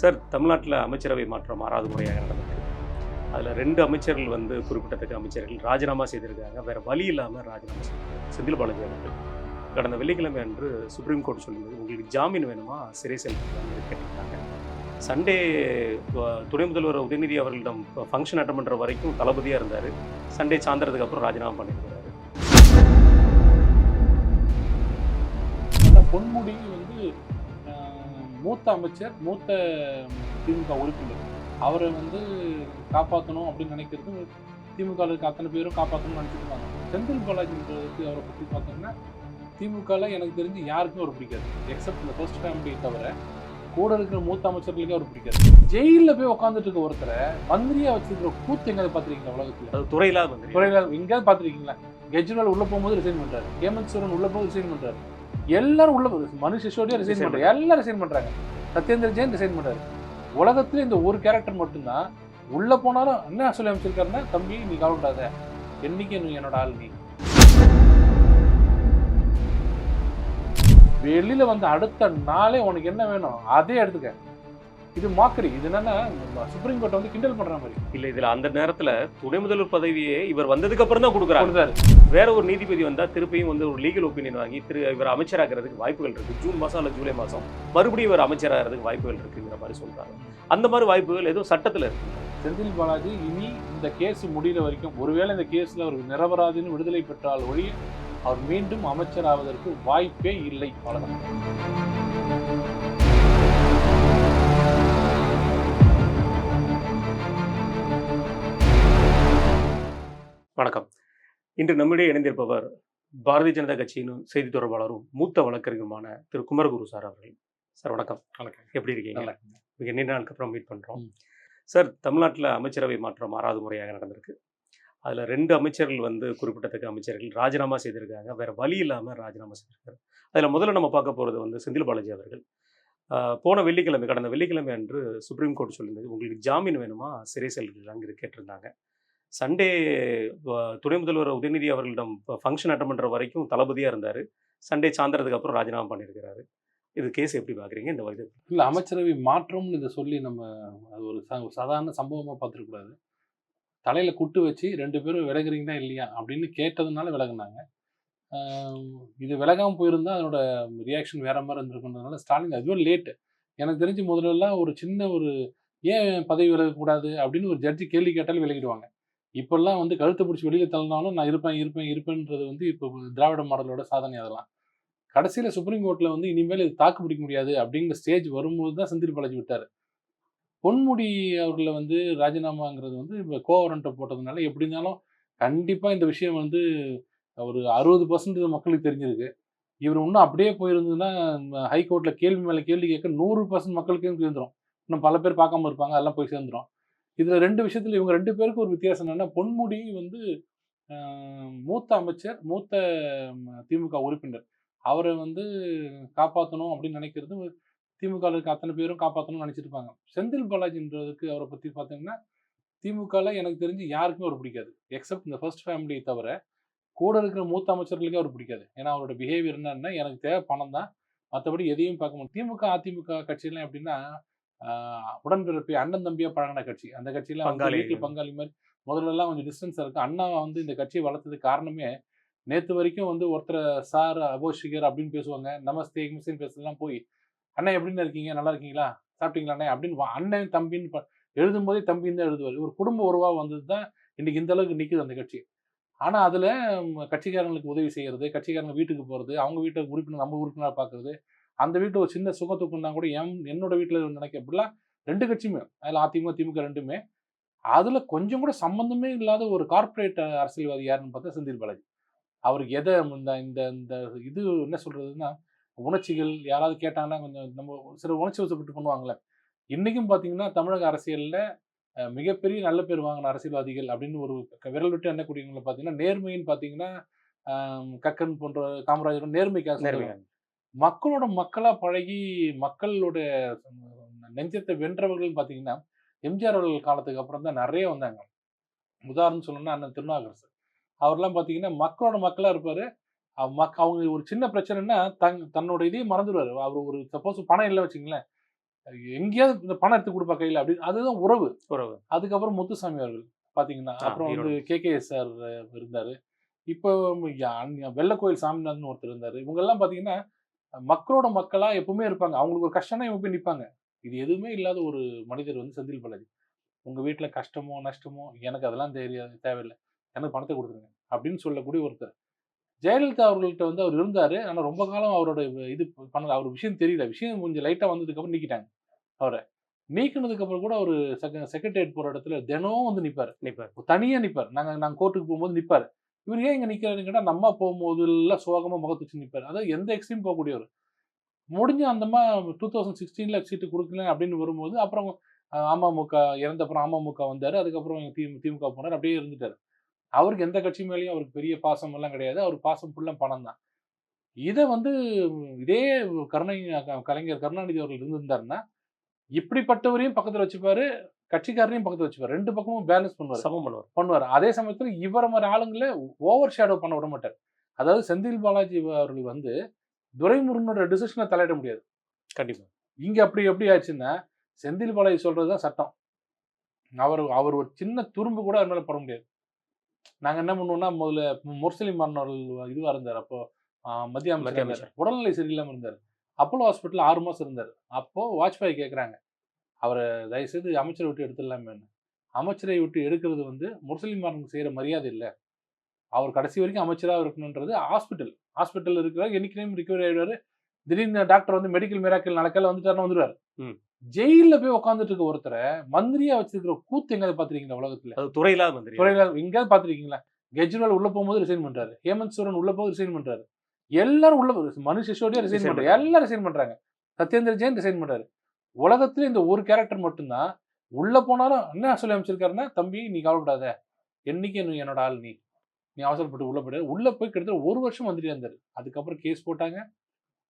Sir தமிழ்நாட்டில் அமைச்சரவை மாற்றம் ஆறாவது முறையாக நடந்தது அதில் ரெண்டு அமைச்சர்கள் வந்து குறிப்பிடத்தக்க அமைச்சர்கள் ராஜினாமா செய்திருக்காங்க. வேற வழி இல்லாமல் ராஜினாமா செய்திருக்காங்க. செந்தில் பாலாஜி அவர்கள். கடந்த வெள்ளிக்கிழமை அன்று சுப்ரீம் கோர்ட் சொல்லியிருந்தது உங்களுக்கு ஜாமீன் வேணுமா? சிறை செல்லுங்க கேட்டிருக்காங்க. சண்டே துணை முதல்வர் உதயநிதி அவர்களிடம் ஃபங்க்ஷன் அட்டன் பண்ணுற வரைக்கும் தளபதியாக இருந்தார். சண்டே சாயந்தரத்துக்கு அப்புறம் ராஜினாமா பண்ணியிருந்தார் பொன்முடி வந்து மூத்த அமைச்சர் மூத்த திமுக உறுப்பினர். அவரை வந்து காப்பாற்றணும் அப்படின்னு நினைக்கிறது திமுக இருக்க அத்தனை பேரும் காப்பாற்றணும்னு நினைச்சிட்டு இருக்காங்க செந்தில் பாலாஜின்றதுக்கு அவரை பற்றி பார்த்தோம்னா திமுகவில் எனக்கு தெரிஞ்சு யாருக்கும் அவர் பிடிக்காது. எக்ஸப்ட் இந்த ஃபர்ஸ்ட் ஃபேமிலியை தவிர கூட இருக்கிற மூத்த அமைச்சர்களுக்கே அவர் பிடிக்காது. ஜெயிலில் போய் உட்காந்துட்டு இருக்க ஒருத்தரை மந்திரியா வச்சிருக்கிற கூத்து எங்க பார்த்துருக்கீங்களா உலகத்தில்? துறையில்லாத மந்திரி. துறையில எங்கேயாவது பார்த்துருக்கீங்களா? கெஜ்ரிவால் உள்ள போகும்போது ரிசைன் பண்றாரு. ஹேமந்த் சோரன் உள்ள போகும்போது ரிசைன் பண்றாரு. எல்லாரும் உள்ள போகுது. மனு சிசோடியா ரிசைன் பண்றாரு எல்லாரும் ரிசைன் பண்றாங்க. சத்யேந்திர ஜெயின் ரிசைன் பண்றாரு. உலகத்துல இந்த ஒரு கேரக்டர் மட்டும்தான். உள்ள போனாலும் என்ன சொல்லி அமைச்சிருக்காருன்னா தம்பி நீ கவலைப்படாத என்னைக்கு நீ என்னோட ஆள் நீ? வெளியில வந்து அடுத்த நாளே உனக்கு என்ன வேணும்? அதே எடுத்துக்க. இது மாக்கரி இது என்னன்னா சுப்ரீம் கோர்ட் வந்து கிண்டல் பண்ற மாதிரி. இல்லை இதில் அந்த நேரத்தில் துணை முதல்வர் பதவியே இவர் வந்ததுக்கு அப்புறம் தான் கொடுக்குறாங்க. கொடுத்தாரு. வேற ஒரு நீதிபதி வந்தா திருப்பியும் வந்து ஒரு லீகல் ஒப்பீனியன் வாங்கி திரு இவர் அமைச்சராகிறதுக்கு வாய்ப்புகள் இருக்கு. ஜூன் மாசம் அல்ல ஜூலை மாசம். மறுபடியும் இவர் அமைச்சராகிறதுக்கு வாய்ப்புகள் இருக்குங்கிற மாதிரி சொல்றாங்க. அந்த மாதிரி வாய்ப்புகள் ஏதோ சட்டத்துல இருக்கு. செந்தில் பாலாஜி இனி இந்த கேஸ் முடிகிற வரைக்கும் ஒருவேளை இந்த கேஸ்ல அவர் நிரபராதின்னு விடுதலை பெற்றால் ஒழிய அவர் மீண்டும் அமைச்சராவதற்கு வாய்ப்பே இல்லை. அவ்வளவுதான். வணக்கம். இன்று நம்மிடையே இணைந்திருப்பவர் பாரதிய ஜனதா கட்சியின் செய்தி தொடர்பாளரும் மூத்த வழக்கறிஞருமான திரு. குமரகுரு சார் அவர்கள். சார் வணக்கம். வணக்கம். எப்படி இருக்கீங்க? மிக நீண்ட நாளுக்கு அப்புறம் மீட் பண்றோம். ம். சார் தமிழ்நாட்டில் அமைச்சரவை மாற்றம் ஆறாவது முறையாக நடந்திருக்கு. அதுல ரெண்டு அமைச்சர்கள் வந்து குறிப்பிடத்தக்க அமைச்சர்கள் ராஜினாமா செய்திருக்காங்க. வேற வழி இல்லாம ராஜினாமா செய்திருக்காரு. அதுல முதல்ல நம்ம பார்க்க போறது வந்து செந்தில் பாலாஜி அவர்கள். போன வெள்ளிக்கிழமை கடந்த வெள்ளிக்கிழமை அன்று சுப்ரீம் கோர்ட் சொல்லியிருந்தது உங்களுக்கு ஜாமீன் வேணுமா? சிறை செல்லுங்க கேட்டிருந்தாங்க. சண்டே துணை முதல்வர் உதயநிதி அவர்களிடம் ஃபங்க்ஷன் அட்டன் பண்ணுற வரைக்கும் தளபதியாக இருந்தார். சண்டே சாயந்தரத்துக்கு அப்புறம் ராஜினாமா பண்ணியிருக்கிறாரு. இது கேஸ் எப்படி பார்க்குறீங்க இந்த வயது இல்லை அமைச்சரவை மாற்றம்னு இதை சொல்லி நம்ம அது ஒரு சாதாரண சம்பவமாக பார்த்துருக்கூடாது தலையில் குட்டு வச்சு ரெண்டு பேரும் விலகுறீங்களா இல்லையா அப்படின்னு கேட்டதுனால விலகுனாங்க. இது விலகாமல் போயிருந்தால் அதனோட ரியாக்ஷன் வேற மாதிரி இருந்திருக்குன்றதுனால ஸ்டாலின் அதுவே லேட்டு எனக்கு தெரிஞ்சு முதல்லலாம் ஒரு சின்ன ஒரு ஏன் பதவி விலகக்கூடாது அப்படின்னு ஒரு ஜட்ஜி கேள்வி கேட்டாலும் விலகிடுவாங்க. இப்பெல்லாம் வந்து கழுத்தை பிடிச்சி வெளியில தள்ளினாலும் நான் இருப்பேன் இருப்பேன் இருப்பேன்றது வந்து இப்போ திராவிட மாடலோட சாதனை அதெல்லாம். கடைசியில் சுப்ரீம் கோர்ட்டில் வந்து இனிமேல் இது தாக்கு பிடிக்க முடியாது அப்படிங்கிற ஸ்டேஜ் வரும்போது தான் செந்தில் பாலாஜி விட்டார். பொன்முடி அவர்களை வந்து ராஜினாமாங்கிறது வந்து இப்போ கோவரண்ட்டை போட்டதுனால எப்படி இருந்தாலும் கண்டிப்பாக இந்த விஷயம் வந்து ஒரு அறுபது பர்சன்ட் மக்களுக்கு தெரிஞ்சிருக்கு. இவர் இன்னும் அப்படியே போயிருந்ததுன்னா ஹைகோர்ட்டில் கேள்வி மேலே கேள்வி கேட்க நூறு பர்சன்ட் மக்களுக்கு சேர்ந்துரும் இன்னும் பல பேர் பார்க்காம இருப்பாங்க அதெல்லாம் போய் சேர்ந்துடும் இதில் ரெண்டு விஷயத்தில் இவங்க ரெண்டு பேருக்கு ஒரு வித்தியாசம் என்னென்னா பொன்முடி வந்து மூத்த அமைச்சர் மூத்த திமுக உறுப்பினர். அவரை வந்து காப்பாற்றணும் அப்படின்னு நினைக்கிறது திமுக இருக்க அத்தனை பேரும் காப்பாற்றணும்னு நினச்சிருப்பாங்க செந்தில் பாலாஜின்றதுக்கு அவரை பற்றி பார்த்தீங்கன்னா திமுகவில் எனக்கு தெரிஞ்சு யாருக்குமே அவர் பிடிக்காது. எக்ஸப்ட் இந்த ஃபர்ஸ்ட் ஃபேமிலியை தவிர கூட இருக்கிற மூத்த அமைச்சர்களுக்கே அவர் பிடிக்காது. ஏன்னா அவரோட பிஹேவியர் என்னன்னா எனக்கு தேவை பணம் தான். மற்றபடி எதையும் பார்க்க முடியும் திமுக அதிமுக கட்சியெல்லாம் எப்படின்னா உடன்பிறப்பு அண்ணன் தம்பியா பழகின கட்சி. அந்த கட்சியில வந்து பங்காளி. வீட்டுல பங்காளி மாதிரி முதல்ல எல்லாம் கொஞ்சம் டிஸ்டன்ஸ் இருக்கு. அண்ணா வந்து இந்த கட்சியை வளர்த்ததுக்கு காரணமே நேத்து வரைக்கும் வந்து ஒருத்தர் சார் அபோஷிகர் அப்படின்னு பேசுவாங்க. நமஸ்தே கிம்சேன்னு பேசலாம் போய் அண்ணா எப்படின்னு இருக்கீங்க? நல்லா இருக்கீங்களா? சாப்பிட்டீங்களா அண்ணே அப்படின்னு அண்ணன் தம்பின்னு ப- எழுதும்போதே தம்பின்னு தான் எழுதுவார். ஒரு குடும்ப உறவா வந்தது தான் இன்னைக்கு இந்த அளவுக்கு நிக்குது அந்த கட்சி. ஆனா அதுல கட்சிக்காரங்களுக்கு உதவி செய்யறது கட்சிக்காரங்க வீட்டுக்கு போறது அவங்க வீட்டை உறுப்பினர் நம்ம உறுப்பினரா பாக்குறது அந்த வீட்டில் ஒரு சின்ன சுகத்துக்குன்னா கூட என் என்னோட வீட்டில் நினைக்க அப்படிலாம் ரெண்டு கட்சியுமே அதில் அதிமுக திமுக ரெண்டுமே அதில் கொஞ்சம் கூட சம்மந்தமே இல்லாத ஒரு கார்ப்பரேட் அரசியல்வாதி யாருன்னு பார்த்தா செந்தில் பாலாஜி. அவருக்கு எதை இந்த இந்த இந்த இது என்ன சொல்கிறதுன்னா உணர்ச்சிகள் யாராவது கேட்டாங்கன்னா கொஞ்சம் நம்ம சில உணர்ச்சி வசப்பட்டு பண்ணுவாங்களே. இன்றைக்கும் பார்த்தீங்கன்னா தமிழக அரசியலில் மிகப்பெரிய நல்ல பேர் வாங்கின அரசியல்வாதிகள் அப்படின்னு ஒரு விரல் விட்டு எண்ணக்கூடியவங்களை பார்த்தீங்கன்னா நேர்மைன்னு பார்த்தீங்கன்னா கக்கன் போன்ற காமராஜரும் நேர்மைக்காக. மக்களோட மக்களா பழகி மக்களோட நெஞ்சத்தை வென்றவர்கள் பார்த்தீங்கன்னா எம்ஜிஆர் அவர்கள் காலத்துக்கு அப்புறம் தான் நிறைய வந்தாங்க. உதாரணம் சொல்லணும்னா அண்ணன் திருநாகரசு அவர்லாம் பார்த்தீங்கன்னா மக்களோட மக்களா இருப்பாரு. மக்க- அவங்க ஒரு சின்ன பிரச்சனைன்னா தன் தன்னோட இதையும் மறந்துடுவாரு அவர் ஒரு சப்போஸ் பணம் இல்லை வச்சுங்களேன் எங்கேயாவது இந்த பணம் எடுத்து கொடுப்பா கையில் அப்படி அதுதான் உறவு. உறவு. அதுக்கப்புறம் முத்துசாமி அவர்கள் பாத்தீங்கன்னா ஆ, அப்புறம் வந்து. கே. கே. சார் இருந்தாரு. இப்போ வெள்ளக்கோயில் சாமிநாதன் ஒருத்தர் இருந்தாரு. இவங்க எல்லாம் பாத்தீங்கன்னா மக்களோட மக்களா எப்பவுமே இருப்பாங்க. அவங்களுக்கு ஒரு கஷ்டம்னா இவங்க போய் நிப்பாங்க. இது எதுவுமே இல்லாத ஒரு மனிதர் வந்து செந்தில் பாலாஜி. உங்க வீட்டுல கஷ்டமோ நஷ்டமோ எனக்கு அதெல்லாம் தெரியாது தேவையில்லை. எனக்கு பணத்தை கொடுத்துருங்க. அப்படின்னு சொல்லக்கூடிய ஒருத்தர். ஜெயலலிதா அவர்கள்ட்ட வந்து அவர் இருந்தாரு. ஆனா ரொம்ப காலம் அவரோட இது பண்ணல. அவர் விஷயம் தெரியல. விஷயம் கொஞ்சம் லைட்டா வந்ததுக்கு அப்புறம் நீக்கிட்டாங்க அவரை. நீக்கினதுக்கு அப்புறம் கூட ஒரு செக்ரட்டரியேட் போற இடத்துல தினம் வந்து நிப்பாரு. நிப்பார். தனியா நிப்பார். நாங்க நாங்க கோர்ட்டுக்கு போகும்போது நிப்பாரு. இவர் ஏன் இங்கே நிக்கிறாருன்னு கேட்டால் நம்ம போகும்போது எல்லாம் முகத்து வச்சு நிற்பார் அதாவது எந்த எக்ஸ்ட்ரீம் போகக்கூடியவர். முடிஞ்சு அந்தமா டூ தௌசண்ட் சிக்ஸ்டீனில் சீட்டு கொடுக்கல அப்படின்னு வரும்போது அப்புறம் அமமுக இறந்த அப்புறம் அமமுக வந்தார். அதுக்கப்புறம் தி திமுக போனார். அப்படியே இருந்துட்டாரு. அவருக்கு எந்த கட்சி மேலேயும் அவருக்கு பெரிய பாசம் எல்லாம் கிடையாது. அவர் பாசம் ஃபுல்லாக பணம் தான். இதை வந்து இதே கருணை கலைஞர் கருணாநிதி அவர்கள் இருந்திருந்தாருன்னா இப்படிப்பட்டவரையும் பக்கத்தில் வச்சுப்பாரு. கட்சிக்காரரையும் பக்கத்துல வச்சுப்பாரு ரெண்டு பக்கமும் பேலன்ஸ் பண்ணுவார். சமம் பண்ணுவார். பண்ணுவார். அதே சமயத்துல இவரை மாதிரி ஆளுங்களை ஓவர் ஷேடோ பண்ண விட மாட்டார். அதாவது செந்தில் பாலாஜி அவர்கள் வந்து துரைமுருகனோட டிசிஷனை தலையிட முடியாது. கண்டிப்பா. இங்க அப்படி எப்படி ஆச்சுன்னா செந்தில் பாலாஜி சொல்றதுதான் சட்டம். அவர் அவர் ஒரு சின்ன துரும்பு கூட அது மேல போட முடியாது. நாங்க என்ன பண்ணுவோம்னா முதல்ல முர்சலி மன்னர்கள் இதுவா இருந்தார். அப்போ ஆஹ், மத்திய அமைச்சர் இருந்தார். உடல்நிலை சரியில்லாம இருந்தார். அப்போலோ ஹாஸ்பிட்டல் ஆறு மாசம் இருந்தார். அப்போ வாஜ்பாய் கேக்குறாங்க. அவரை தயவுசெய்து அமைச்சரை விட்டு எடுத்துடலாமேன்னு அமைச்சரை விட்டு எடுக்கிறது வந்து முர்சலிம் மாறனுக்கு செய்யற மரியாதை இல்லை. அவர் கடைசி வரைக்கும் அமைச்சராக இருக்கணுன்றது ஹாஸ்பிட்டல். ஹாஸ்பிட்டல் இருக்கிறார் என்னைக்கு ரிகவரி ஆயிடுவாரு. திடீர்னு டாக்டர் வந்து மெடிக்கல் மிராக்கல் நடக்கல வந்துட்டாருன்னு வந்துருவாரு. ம். ஜெயில்ல போய் உட்காந்துட்டு இருக்க ஒருத்தரை மந்திரியா வச்சிருக்கிற கூத்து எங்க பாத்திருக்கீங்களா உலகத்துல? அது துறையில்லாத மந்திரி துறையில எங்கேயாவது பாத்திருக்கீங்களா? கெஜ்ரிவால் உள்ள போகும்போது ரிசைன் பண்றாரு. ஹேமந்த் சோரன் உள்ள போது ரிசைன் பண்றாரு. எல்லாரும் உள்ள மனுஷ் சிசோடியா ரிசைன் பண்றாரு. எல்லாரும் ரிசைன் பண்றாங்க. சத்யேந்திர ஜெயின் ரிசைன் பண்றாரு. உலகத்துல இந்த ஒரு கேரக்டர் மட்டும்தான். உள்ள போனாலும் என்ன சொல்லி அமைச்சிருக்காருன்னா தம்பி நீ கவலைப்படாத. என்னைக்கு நீ என்னோட ஆள் நீ. நீ அவசரப்பட்டு உள்ள போயிட்டு உள்ள போய் கிட்டத்தட்ட ஒரு வருஷம் வந்துட்டே இருந்தார். அதுக்கப்புறம் கேஸ் போட்டாங்க.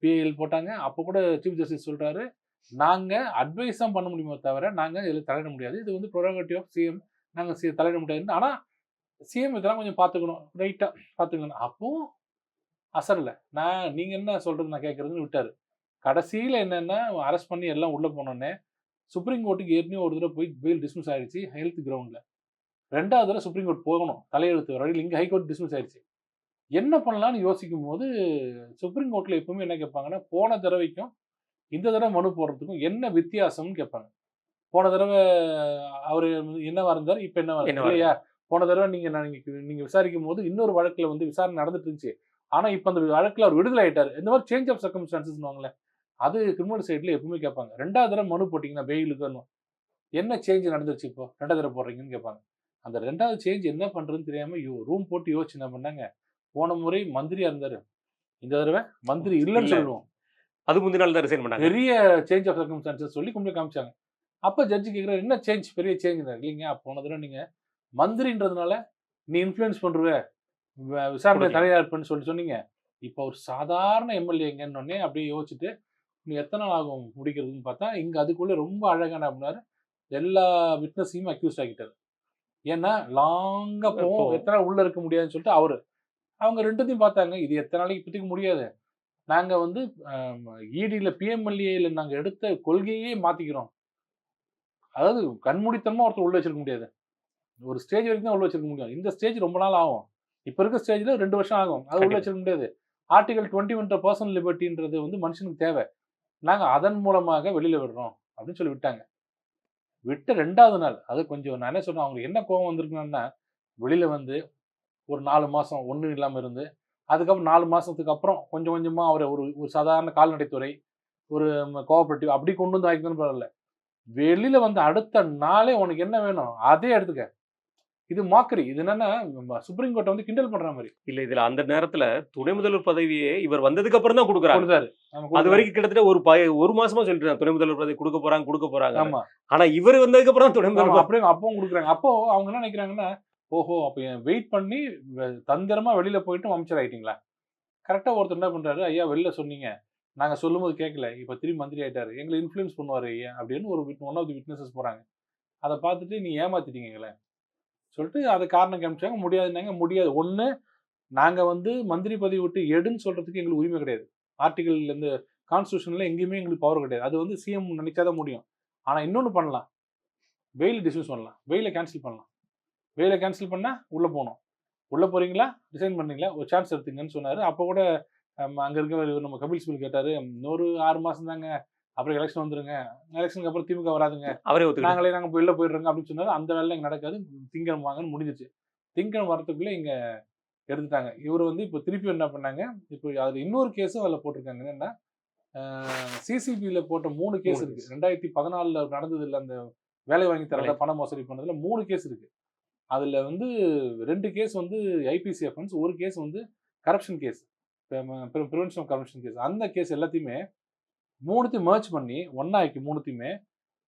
பிஐஎல் போட்டாங்க. அப்போ கூட சீஃப் ஜஸ்டிஸ் சொல்றாரு நாங்கள் அட்வைஸ் தான் பண்ண முடியுமே தவிர நாங்கள் இதில் தலையிட முடியாது. இது வந்து ப்ரொரோகேட்டிவ் ஆஃப் சிஎம் நாங்கள் சி- தலையிட முடியாது ஆனால் சிஎம் இதெல்லாம் கொஞ்சம் பார்த்துக்கணும். ரைட்டாக பார்த்துக்கணும். அப்போ அசரல. நான் நீங்கள் என்ன சொல்கிறது நான் கேட்குறதுன்னு விட்டார். கடைசியில என்னன்னா அரெஸ்ட் பண்ணி எல்லாம் உள்ள போனோடனே சுப்ரீம் கோர்ட்டுக்கு ஏற்கனவே ஒரு தடவை போய் பெயில் டிஸ்மிஸ் ஆயிடுச்சு ஹெல்த் கிரவுண்ட்ல ரெண்டாவது தடவை சுப்ரீம் கோர்ட் போகணும் தலையெழுத்து வரையில் இங்க ஹைகோர்ட் டிஸ்மிஸ் ஆயிடுச்சு. என்ன பண்ணலாம்னு யோசிக்கும் போது சுப்ரீம் கோர்ட்ல எப்பவுமே என்ன கேட்பாங்கன்னா போன தடவைக்கும் இந்த தடவை மனு போடுறதுக்கும் என்ன வித்தியாசம்னு கேட்பாங்க. போன தடவை அவரு என்னவா இருந்தார் இப்ப என்னவா இல்லையா? போன தடவை நீங்க நான் நீங்க நீங்க விசாரிக்கும் போது இன்னொரு வழக்குல வந்து விசாரணை நடந்துட்டு இருந்துச்சு. ஆனா இப்ப அந்த வழக்குல அவர் விடுதலை ஆயிட்டாரு. இந்த மாதிரி சேஞ்ச் ஆஃப் சர்க்கம்ஸ்டான்சஸ் அது கிரிமினல் சைட்ல எப்பவுமே கேட்பாங்க. ரெண்டாவது தடவை மனு போட்டீங்கன்னா பெயிலுக்கு என்ன சேஞ்ச் நடந்துருச்சு இப்போ? ரெண்டாவது தடவை போடுறீங்கன்னு கேட்பாங்க. அந்த ரெண்டாவது சேஞ்ச் என்ன பண்றதுன்னு தெரியாம ரூம் போட்டு யோசிச்சு என்ன பண்ணாங்க? போன முறை மந்திரியா இருந்தாரு. இந்த தடவை மந்திரி இல்லைன்னு இல்ல. சொல்லுவோம். அது முந்தின நாள் தான் ரிசைன் பண்ணாங்க. பெரிய சேஞ்ச் ஆஃப் சர்க்கம்ஸ்டான்சஸ் சொல்லி கொண்டு காமிச்சாங்க. அப்ப ஜட்ஜி கேட்குறாரு என்ன சேஞ்ச் பெரிய சேஞ்ச் இல்லைங்க போன தடவை நீங்க மந்திரின்றதுனால நீ இன்ஃப்ளூயன்ஸ் பண்ருவ வ- விசாரணை கொடுக்கல. தலையா இருப்பேன்னு சொல்லி சொன்னீங்க. இப்போ ஒரு சாதாரண எம்எல்ஏங்கன்னு அப்படியே யோசிச்சுட்டு நீ எத்தனை நாள் ஆகும் முடிக்கிறதுன்னு பார்த்தா இங்க அதுக்குள்ள ரொம்ப அழகான அப்படின்னாரு எல்லா விட்னஸையும் அக்யூஸ்ட் ஆகிட்டாரு ஏன்னா லாங்கா போவோம் போகும். எத்தனை நாள் உள்ள இருக்க முடியாதுன்னு சொல்லிட்டு அவரு. அவங்க ரெண்டுத்தையும் பார்த்தாங்க இது எத்தனை நாளைக்கு இப்போதைக்கு முடியாது. நாங்க வந்து இடியில் பிஎம்எல்ஏல நாங்க எடுத்த கொள்கையே மாத்திக்கிறோம். அதாவது கண்மூடித்தனமா ஒருத்தர் உள்ள வச்சிருக்க முடியாது. ஒரு ஸ்டேஜ் வரைக்கும் தான் உள்ள வச்சிருக்க முடியும். இந்த ஸ்டேஜ் ரொம்ப நாள் ஆகும். இப்ப இருக்க ஸ்டேஜ்ல ரெண்டு வருஷம் ஆகும். அது உள்ள. வச்சிருக்க முடியாது. ஆர்டிகல் டுவெண்ட்டி ஒன் பர்சனல் லிபர்ட்டின்றது வந்து மனுஷனுக்கு தேவை. நாங்கள் அதன் மூலமாக வெளியில் விடுறோம் அப்படின்னு சொல்லி விட்டாங்க. விட்ட ரெண்டாவது நாள் அது கொஞ்சம் நான் என்ன சொன்னேன் அவங்களுக்கு என்ன கோவம் வந்திருக்குன்னா வெளியில் வந்து ஒரு நாலு மாதம் ஒன்றும் இல்லாமல் இருந்து அதுக்கப்புறம் நாலு மாதத்துக்கு அப்புறம் கொஞ்சம் கொஞ்சமாக அவரை ஒரு ஒரு சாதாரண கால்நடைத்துறை ஒரு கோஆபரேட்டிவ் அப்படி கொண்டு வந்து ஆகிக்கணும் பரவாயில்ல. வெளியில் வந்து அடுத்த நாளே உனக்கு என்ன வேணும் அதே எடுத்துக்க. இது மாக்கரி இது என்னன்னா சுப்ரீம் கோர்ட்டை வந்து கிண்டல் பண்ற மாதிரி. இல்ல இதுல அந்த நேரத்துல துணை முதல்வர் பதவியே இவர் வந்ததுக்கு அப்புறம் தான் நம்ம அது. வரைக்கும் கிட்டத்தட்ட ஒரு ஒரு மாசமா சொல்லிட்டு துணை முதல்வர் பதவி கொடுக்க போறாங்க கொடுக்க போறாங்க. ஆமா. ஆனா இவர் வந்ததுக்கு அப்புறம் தான் துணை முதல்வர் அப்படியே அப்பவும் கொடுக்குறாங்க. அப்போ அவங்க என்ன நினைக்கிறாங்கன்னா ஓஹோ அப்ப வெயிட் பண்ணி தந்திரமா வெளியில போயிட்டு அமைச்சர் ஆயிட்டீங்களா? கரெக்டா ஒருத்தர் என்ன பண்றாரு ஐயா வெளில சொன்னீங்க. நாங்க சொல்லும்போது கேட்கல இப்ப திரும்பி மந்திரி ஆயிட்டாரு. எங்களை இன்ஃப்ளூயன்ஸ் பண்ணுவாரு ஐயா அப்படின்னு ஒரு ஒன் ஆஃப் தி விட்னஸஸ் போறாங்க. அதை பார்த்துட்டு நீ ஏமாத்திட்டீங்க எங்களை. சொல்லிட்டு அதை காரணம் காமிச்சாங்க. முடியாதுன்னாங்க முடியாது. ஒன்று நாங்கள் வந்து மந்திரி பதவி விட்டு எடுன்னு சொல்கிறதுக்கு எங்களுக்கு உரிமை கிடையாது. ஆர்டிகல் இந்த கான்ஸ்டியூஷனில் எங்கேயுமே எங்களுக்கு பவர் கிடையாது. அது வந்து சிஎம் நினைச்சாதான் முடியும். ஆனால் இன்னொன்று பண்ணலாம். வெயில் டிஸ்மிஸ் பண்ணலாம். வெயில கேன்சல் பண்ணலாம். வெயில கேன்சல் பண்ணால் உள்ளே போகணும். உள்ளே போகிறீங்களா டிசைன் பண்ணீங்களா? ஒரு சான்ஸ் எடுத்துங்கன்னு சொன்னார். அப்போ கூட அங்கே இருக்க நம்ம கபில் சிபில் கேட்டார். இன்னொரு ஆறு மாதம் தாங்க அப்புறம் எலெக்ஷன் வந்துருங்க. எலெக்ஷனுக்கு அப்புறம் திமுக வராதுங்க. அவரே நாங்களே நாங்க வெளில போயிடுறோங்க அப்படின்னு சொன்னாரு. அந்த வேலை இங்க நடக்காது. திங்கக்கிழமை வாங்கன்னு முடிஞ்சிச்சு திங்கக்கிழமை வரதுக்குள்ள இங்க எடுத்துட்டாங்க. இவர் வந்து இப்போ திருப்பி என்ன பண்ணாங்க? இப்போ அதுல இன்னொரு கேஸும் அதில் போட்டிருக்காங்க. என்னன்னா சிசிபியில போட்ட மூணு கேஸ் மூணு இருக்கு. case. ரெண்டாயிரத்தி பதினாலுல நடந்தது இல்ல அந்த வேலை வாங்கி தரல. பண மோசடி பண்ணதுல மூணு கேஸ் இருக்கு. அதுல வந்து ரெண்டு கேஸ் வந்து ஐபிசி அஃபென்ஸ் ஒரு கேஸ் வந்து corruption case prevention of corruption case அந்த கேஸ் எல்லாத்தையுமே மூணுத்தையும் merge பண்ணி ஒன்னாக்கி மூணுத்தையுமே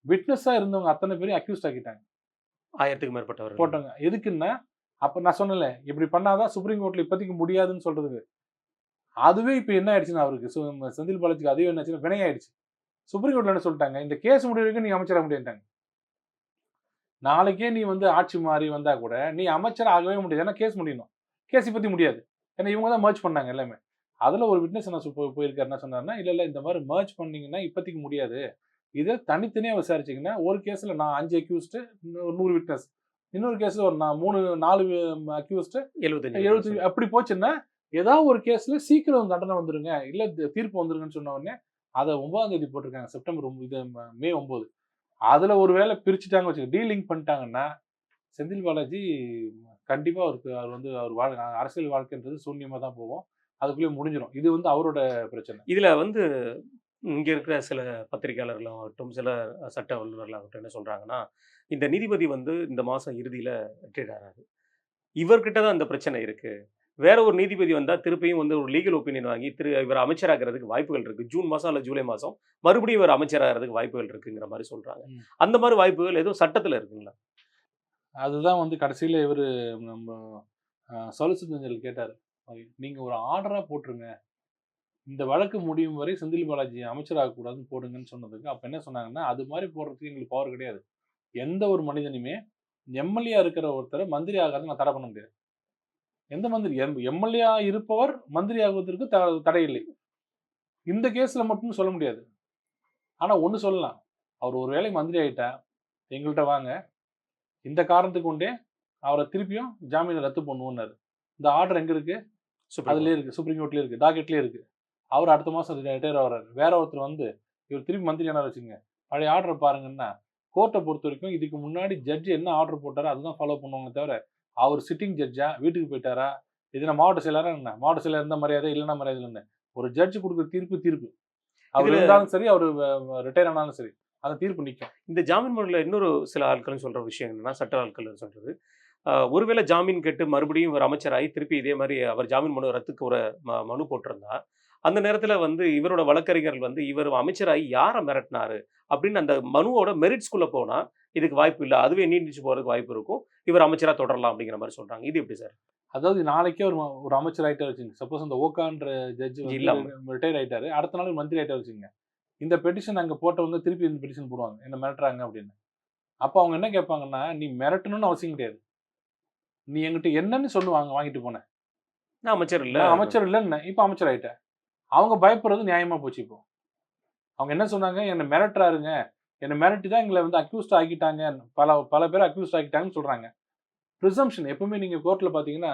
விட்னஸா இருந்தவங்க அத்தனை பேரையும் அக்யூஸ்ட் ஆக்கிட்டாங்க. ஆயிரத்துக்கு மேற்பட்டவர் போட்டாங்க. எதுக்குன்னா அப்ப நான் சொன்னல இப்படி பண்ணாதான் சுப்ரீம் கோர்ட்ல இப்போதைக்கு முடியாதுன்னு சொல்றதுக்கு. அதுவே இப்போ என்ன ஆயிடுச்சுன்னா அவருக்கு செந்தில் பாலாஜிக்கு அதுவே என்ன ஆச்சுன்னா வினையாயிடுச்சு சுப்ரீம் கோர்ட்ல என்ன சொல்லிட்டாங்க இந்த கேஸ் முடிவு வரைக்கும் நீ அமைச்சராக முடியாட்டாங்க நாளைக்கே நீ வந்து ஆட்சி மாறி வந்தா கூட நீ அமைச்சர் ஆகவே முடியாது. ஏன்னா கேஸ் முடியணும். கேஸ் பத்தி முடியாது. ஏன்னா இவங்க தான் மர்ஜ் பண்ணாங்க எல்லாமே. அதுல ஒரு விட்னஸ் என்ன போயிருக்காரு என்ன சொன்னாருன்னா இல்ல இல்ல இந்த மாதிரி மர்ஜ் பண்ணீங்கன்னா இப்போதைக்கு முடியாது. இதை தனித்தனியா விசாரிச்சீங்கன்னா ஒரு கேஸ்ல நான் அஞ்சு அக்யூஸ்டு நூறு விட்னஸ் இன்னொரு கேஸ்ல ஒரு நான் மூணு நாலு அக்யூஸ்டு எழுபத்தஞ்சு எழுபத்தி அப்படி போச்சுன்னா ஏதாவது ஒரு கேஸ்ல சீக்கிரம் தண்டனை வந்துருங்க. இல்ல தீர்ப்பு வந்துருங்கன்னு சொன்ன உடனே அதை ஒன்பதாம் தேதி போட்டிருக்காங்க. செப்டம்பர் இது ம- ஒன்பது. அதுல ஒரு வேளை பிரிச்சுட்டாங்க வச்சுக்க டீலிங்க் பண்ணிட்டாங்கன்னா செந்தில் பாலாஜி கண்டிப்பா அவருக்கு அவர் வந்து அவர் வாழ் அரசியல் வாழ்க்கைன்றது சூன்யமா தான் போகும். அதுக்குள்ளே முடிஞ்சிடும் இது வந்து அவரோட பிரச்சனை. இதுல வந்து இங்க இருக்கிற சில பத்திரிகையாளர்களாகட்டும் சில சட்ட வல்லுநர்களாகட்டும் என்ன சொல்றாங்கன்னா இந்த நீதிபதி வந்து இந்த மாசம் இறுதியில ரிட்டையர்ட் ஆறாரு. இவர்கிட்ட தான் இந்த பிரச்சனை இருக்கு. வேற ஒரு நீதிபதி வந்தா திருப்பியும் வந்து ஒரு லீகல் ஒப்பீனியன் வாங்கி திரு இவர் அமைச்சராகிறதுக்கு வாய்ப்புகள் இருக்கு. ஜூன் மாசம் அல்ல ஜூலை மாசம் மறுபடியும் இவர் அமைச்சராகிறதுக்கு வாய்ப்புகள் இருக்குங்கிற மாதிரி சொல்றாங்க. ம். அந்த மாதிரி வாய்ப்புகள் ஏதோ சட்டத்துல இருக்குங்களா? அதுதான் வந்து கடைசியில இவர் நம்ம சொலிசிட்டர் கேட்டார். நீங்க ஒரு ஆர்டரா போட்டுருங்க. இந்த வழக்கு முடியும் வரை செந்தில் பாலாஜி அமைச்சராகக்கூடாதுன்னு போடுங்கன்னு சொன்னதுக்கு அப்ப என்ன சொன்னாங்கன்னா அது மாதிரி போடுறதுக்கு எங்களுக்கு பவர் கிடையாது. எந்த ஒரு மனிதனுமே எம்எல்ஏ இருக்கிற ஒருத்தரை மந்திரி ஆகாத நான் தடை பண்ண முடியாது. எந்த மந்திரி? எம்எல்ஏ இருப்பவர் மந்திரி ஆகுவதற்கு த- தடை இல்லை இந்த கேஸ்ல மட்டும் சொல்ல முடியாது. ஆனா ஒண்ணு சொல்லலாம். அவர் ஒரு வேளை மந்திரி ஆகிட்டா எங்கள்கிட்ட வாங்க. இந்த காரணத்துக்கு கொண்டே அவரை திருப்பியும் ஜாமீனை ரத்து பண்ணுவோன்னாரு இந்த ஆர்டர் எங்க இருக்கு? அதுலயே இருக்கு சுப்ரீம் கோர்ட்லயே இருக்கு டாக்கெட்லயே இருக்கு. அவர் அடுத்த மாசம் ரிட்டையர் ஆகிறாரு வேற ஒருத்தர் வந்து இவர் திருப்பி மந்திரி என்ன வச்சுங்க பழைய ஆர்டர் பாருங்கன்னா கோர்ட்டை பொறுத்த வரைக்கும் இதுக்கு முன்னாடி ஜட்ஜ் என்ன ஆர்டர் போட்டாரோ அதுதான் ஃபாலோ பண்ணுவாங்க தவிர அவர் சிட்டிங் ஜட்ஜா வீட்டுக்கு போயிட்டாரா இது நான் மாவட்ட செயலரா என்ன? மாவட்ட செயலர் இருந்த மரியாதை இல்லைன்னா மரியாதை இல்லைன்னு. ஒரு ஜட்ஜ் கொடுக்குற தீர்ப்பு தீர்ப்பு. அவர் இருந்தாலும் சரி அவர் ரிட்டையர் ஆனாலும் சரி அந்த தீர்ப்பு நிற்கும் இந்த ஜாமீன் மனுவில் இன்னொரு சில ஆட்களும் சொல்ற விஷயம் என்னன்னா சட்ட ஆட்கள் சொல்றது. ஒருவேளை ஜாமீன் கேட்டு மறுபடியும் ஒரு அமைச்சராகி திருப்பி இதே மாதிரி அவர் ஜாமீன் மனு ரத்துக்கு ஒரு ம- மனு போட்டிருந்தா அந்த நேரத்துல வந்து இவரோட வழக்கறிஞர்கள் வந்து இவர் அமைச்சராகி யாரை மிரட்டினாரு அப்படின்னு அந்த மனுவோட மெரிட்ஸ்குள்ள போனா இதுக்கு வாய்ப்பு இல்லை அதுவே நீடிச்சு போறதுக்கு வாய்ப்பு இருக்கும் இவர் அமைச்சரா தொடரலாம் அப்படிங்கிற மாதிரி சொல்றாங்க. இது எப்படி சார்? அதாவது நாளைக்கே ஒரு ஒரு அமைச்சர் ஆயிட்டாரு வச்சுங்க சப்போஸ் அந்த ஓகான்ற ஜட்ஜ். வந்து ரிட்டையர் ஆயிட்டாரு. அடுத்த நாள் மந்திரி ஆயிட்டாரு வச்சுங்க இந்த பெட்டிஷன் அங்க போட்டவங்க திருப்பி இந்த பெட்டிஷன் போடுவாங்க. என்ன மிரட்டுறாங்க அப்படின்னு. அப்போ அவங்க என்ன கேட்பாங்கன்னா நீ மிரட்டணும்னு அவசியம் கிடையாது. நீ என்கிட்ட என்னன்னு சொல்லுவாங்க வாங்கிட்டு போனேன். நான் அமைச்சர் இல்ல. அமைச்சர் இல்லைன்னு இப்போ அமைச்சர் ஆயிட்டேன் அவங்க பயப்படுறது நியாயமா போச்சு இப்போ. அவங்க என்ன சொன்னாங்க? என்னை மிரட்டுறாருங்க. என்னை மிரட்டி தான் எங்களை வந்து அக்யூஸ்ட் ஆக்கிட்டாங்க. பல பல பேர் அக்யூஸ்ட் ஆக்கிட்டாங்கன்னு சொல்றாங்க. ப்ரிசம்ஷன் எப்பவுமே நீங்க கோர்ட்ல பாத்தீங்கன்னா